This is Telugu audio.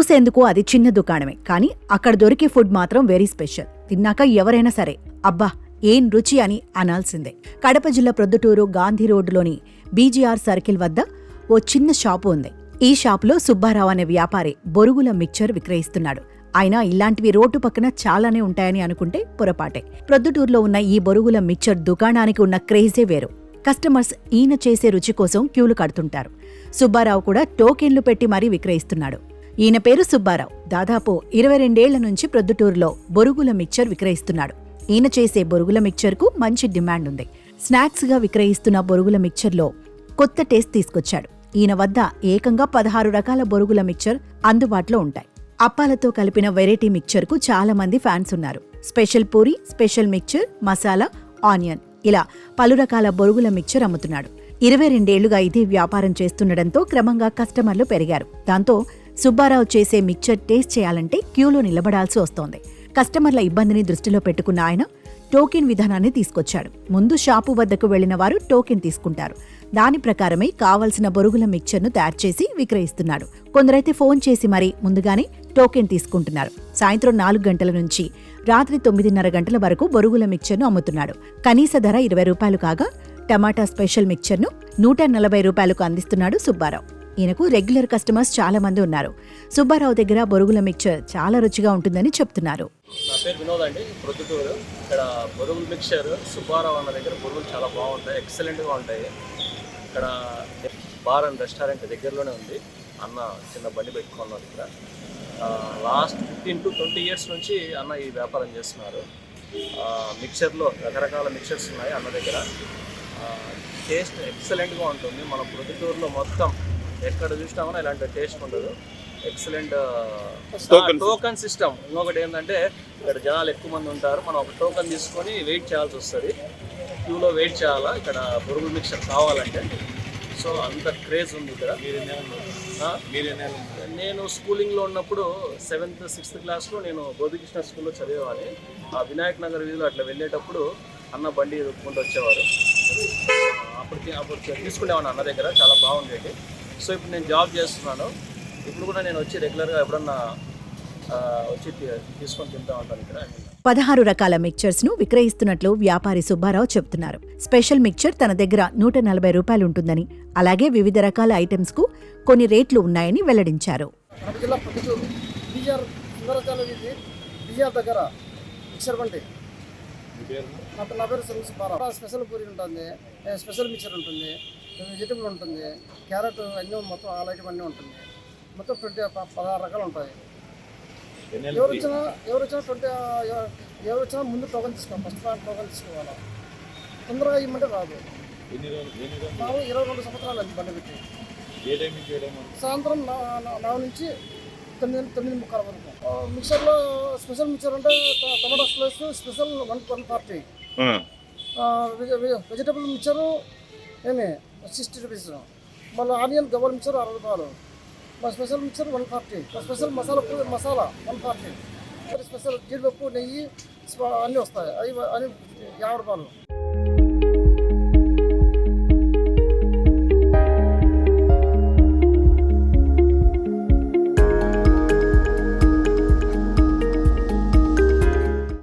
చూసేందుకు అది చిన్న దుకాణమే. కానీ అక్కడ దొరికే ఫుడ్ మాత్రం వెరీ స్పెషల్. తిన్నాక ఎవరైనా సరే అబ్బా ఏం రుచి అని అనాల్సిందే. కడప జిల్లా ప్రొద్దుటూరు గాంధీ రోడ్డులోని బీజీఆర్ సర్కిల్ వద్ద ఓ చిన్న షాపు ఉంది. ఈ షాపులో సుబ్బారావు అనే వ్యాపారి బొరుగుల మిక్చర్ విక్రయిస్తున్నాడు. ఆయన ఇలాంటివి రోడ్డు పక్కన చాలానే ఉంటాయని అనుకుంటే పొరపాటే. ప్రొద్దుటూరులో ఉన్న ఈ బొరుగుల మిక్చర్ దుకాణానికి ఉన్న క్రేజే వేరు. కస్టమర్స్ ఈయన చేసే రుచి కోసం క్యూలు కడుతుంటారు. సుబ్బారావు కూడా టోకెన్లు పెట్టి మరీ విక్రయిస్తున్నాడు. ఈయన పేరు సుబ్బారావు. దాదాపు ఇరవై రెండేళ్ళ నుంచి ప్రొద్దుటూరులో బొరుగుల మిక్చర్ విక్రయిస్తున్నాడు. ఈయన చేసే బొరుగుల మిక్చర్కు మంచి డిమాండ్ ఉంది. స్నాక్స్గా విక్రయిస్తున్న బొరుగుల మిక్చర్లో కొత్త టేస్ట్ తీసుకొచ్చాడు. ఈయన వద్ద ఏకంగా పదహారు రకాల బొరుగుల మిక్చర్ అందుబాటులో ఉంటాయి. అప్పాలతో కలిపిన వెరైటీ మిక్చర్కు చాలా మంది ఫ్యాన్స్ ఉన్నారు. Special puri special mixture masala onion ఇలా పలు రకాల బొరుగుల మిక్చర్ అమ్ముతున్నాడు. ఇరవై రెండేళ్ళుగా ఇదే వ్యాపారం చేస్తుండటంతో క్రమంగా కస్టమర్లు పెరిగారు. దాంతో సుబ్బారావు చేసే మిక్చర్ టేస్ట్ చేయాలంటే క్యూలో నిలబడాల్సి వస్తోంది. కస్టమర్ల ఇబ్బందిని దృష్టిలో పెట్టుకున్న ఆయన టోకెన్ విధానాన్ని తీసుకొచ్చాడు. ముందు షాపు వద్దకు వెళ్ళిన వారు టోకెన్ తీసుకుంటారు. దాని ప్రకారమే కావలసిన బొరుగుల మిక్చర్ను తయారు చేసి విక్రయిస్తున్నాడు. కొందరైతే ఫోన్ చేసి మరీ ముందుగానే టోకెన్ తీసుకుంటున్నారు. సాయంత్రం నాలుగు గంటల నుంచి రాత్రి తొమ్మిదిన్నర గంటల వరకు బొరుగుల మిక్చర్ను అమ్ముతున్నాడు. కనీస ధర ఇరవై రూపాయలు కాగా టమాటా స్పెషల్ మిక్చర్ను నూట నలభై రూపాయలకు అందిస్తున్నాడు సుబ్బారావు. ఈయనకు రెగ్యులర్ కస్టమర్స్ చాలా మంది ఉన్నారు. సుబ్బారావు దగ్గర బొరుగుల మిక్చర్ చాలా రుచిగా ఉంటుందని చెప్తున్నారు. నా పేరు వినోద్ అండి ప్రొద్దుటూరు. ఇక్కడ బొరుగుల మిక్చర్ సుబ్బారావు అన్న దగ్గర బొరుగులు చాలా బాగుంటాయి ఎక్సలెంట్గా ఉంటాయి. ఇక్కడ బార్ అండ్ రెస్టారెంట్ దగ్గరలోనే ఉంది. అన్న చిన్న బండి పెట్టుకున్నారు ఇక్కడ. Last fifteen to twenty years నుంచి అన్న ఈ వ్యాపారం చేస్తున్నారు. మిక్చర్లో రకరకాల మిక్చర్స్ ఉన్నాయి అన్న దగ్గర. టేస్ట్ ఎక్సలెంట్గా ఉంటుంది. మన ప్రొద్దుటూరులో మొత్తం ఎక్కడ చూసినా కూడా ఇలాంటి టేస్ట్ ఉండదు. ఎక్సలెంట్ టోకన్ సిస్టమ్ ఇంకొకటి ఏంటంటే ఇక్కడ జనాలు ఎక్కువ మంది ఉంటారు. మనం ఒక టోకన్ తీసుకొని వెయిట్ చేయాల్సి వస్తుంది. క్యూలో వెయిట్ చేయాలా? ఇక్కడ బొరుగులు మిక్చర్ కావాలంటే. సో అంత క్రేజ్ ఉంది ఇక్కడ? నేను స్కూలింగ్లో ఉన్నప్పుడు సెవెంత్ సిక్స్త్ క్లాస్లో నేను గోపికృష్ణ స్కూల్లో చదివేవాడిని. ఆ వినాయక్ నగర్ వీధిలో అట్లా వెళ్ళేటప్పుడు అన్న బండి ఎదుర్కొంటూ వచ్చేవారు. అప్పటికి అప్పుడు తీసుకునేవాడిని అన్న దగ్గర. చాలా బాగుండేది. సో ఇప్పుడు నేను జాబ్ చేస్తున్నాను. ఇప్పుడు కూడా నేను వచ్చి రెగ్యులర్గా ఎప్పుడన్నా వచ్చి తీసుకొని తింటా ఉంటాను ఇక్కడ. పదహారు రకాల మిక్చర్స్ను విక్రయిస్తున్నట్లు వ్యాపారి సుబ్బారావు చెప్తున్నారు స్పెషల్ మిక్చర్ తన దగ్గర నూట నలభై రూపాయలు ఉంటుందని అలాగే వివిధ రకాల ఐటమ్స్కు కొన్ని రేట్లు ఉన్నాయని వెల్లడించారు. దగ్గర మిక్సర్ బండి. నా పేరు పూరి ఉంటుంది స్పెషల్ మిక్చర్ ఉంటుంది. వెజిటబుల్ ఉంటుంది. క్యారెట్ అన్నీ మొత్తం ఆల్ ఐటమ్ అన్నీ ఉంటుంది. మొత్తం ట్వంటీ పదహారు రకాలు ఉంటాయి. ఎవరు వచ్చినా ఎవరు వచ్చినా ట్వంటీ ఎవరు వచ్చినా ముందు టోకన్ తీసుకోవాలి. ఫస్ట్ టోకన్ తీసుకోవాలి. తొందరగా ఇవ్వమంటే రాదు. ನಾವು ఇరవై రెండు సంవత్సరాలు అయింది బండి పెట్టి. సాయంత్రం నా- నాలుగు నుంచి తొమ్మిది తొమ్మిది ముక్కల వరకు. మిక్సర్లో స్పెషల్ మిక్సర్ అంటే tomato slice special one one forty. Vegetable mixture ఏమి? సిక్స్టీ రూపీస్ మళ్ళీ ఆనియన్ గవర్ మిక్సర్ అరవై రూపాయలు. మా స్పెషల్ మిక్సర్ వన్ ఫార్టీ మా special masala masala one forty special జీడిపప్పు నెయ్యి అన్నీ వస్తాయి. అవి అన్ని యాభై రూపాయలు.